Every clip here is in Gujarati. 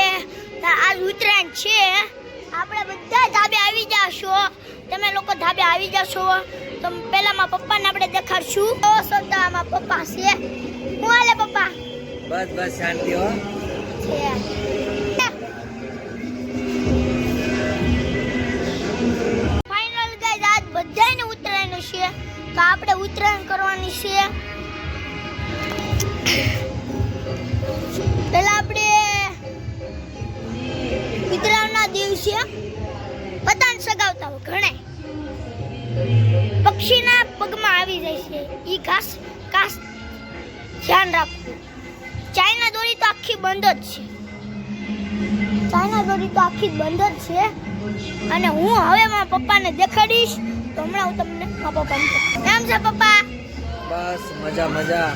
આપણે આજ ઉત્તરાયણ છે. આપણે બધા ધાબે આવી જાશો. તમે લોકો ધાબે આવી જશો. તો પહેલામાં પપ્પાને આપણે દેખાડશું. તો સૌતા પપ્પા છે. હું હાલે પપ્પા? બસ બસ શાંતિ હો. ફાઇનલ ગાઈઝ આજ બધાને ઉત્તરાયણ છે. તો આપણે ઉત્તરાયણ કરવાની છે. દિવસે પતંગ સગાવતા હોય ઘણે. પક્ષીના પગમાં આવી જાય છે. એ ઘાસ ખાસ ધ્યાન રાખવું. ચાઇના દોરી તો આખી બંધ જ છે. ચાઇના દોરી તો આખી બંધ જ છે. અને હું હવે મારા પપ્પાને દેખાડીશ તો હમણાં હું તમને મારા પપ્પાને. કેમ છે પપ્પા? બસ મજા મજા.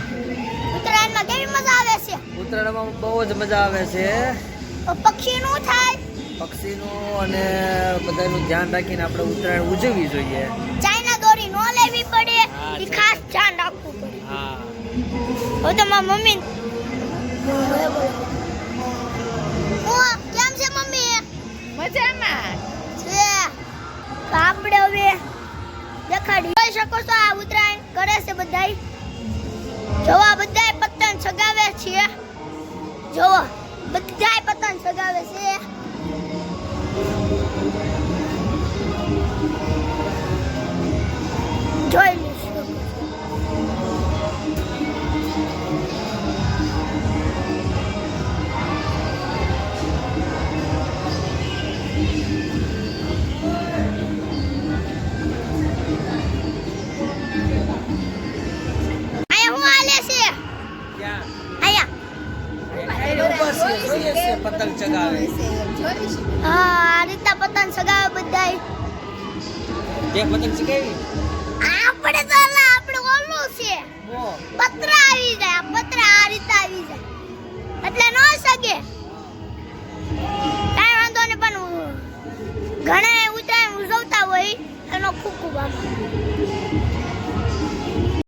ઉત્તરાયણમાં કેવી મજા આવે છે? ઉત્તરાયણમાં બહુ જ મજા આવે છે. તો પક્ષીનું થાય? પક્ષીનું અને બધાનું ધ્યાન રાખીને આપણે ઉત્તરાયણ ઉજવવી જોઈએ. ચાઇના દોરી નો લેવી પડે એ ખાસ ધ્યાન રાખવું પડે. હા. હવે તો મારા મમ્મી હું કેમ છે મમ્મી? મજામાં. છે. તો આપણે હવે દેખાડી જોઈ શકો છો આ ઉત્તરાયણ કરે છે બધાય. જોવા બધાય પતંગ સગાવે છે. જોવો બધાય પતંગ સગાવે છે. જોઈ છીએ પતંગ ચગાવે. રીતના પતંગ સગાવે બધાય. તે પતંગ સગાવી આપણે તો આપણે ઓલું છે. પત્ર આવી જાય પત્ર આ રીતે આવી જાય. એટલે ન સગે. કાંઈ વાંધો નહીં પણ ઘણા ઉત્તરાયણ ઉજવતા હોય એનો ખૂબ ખૂબ આભાર.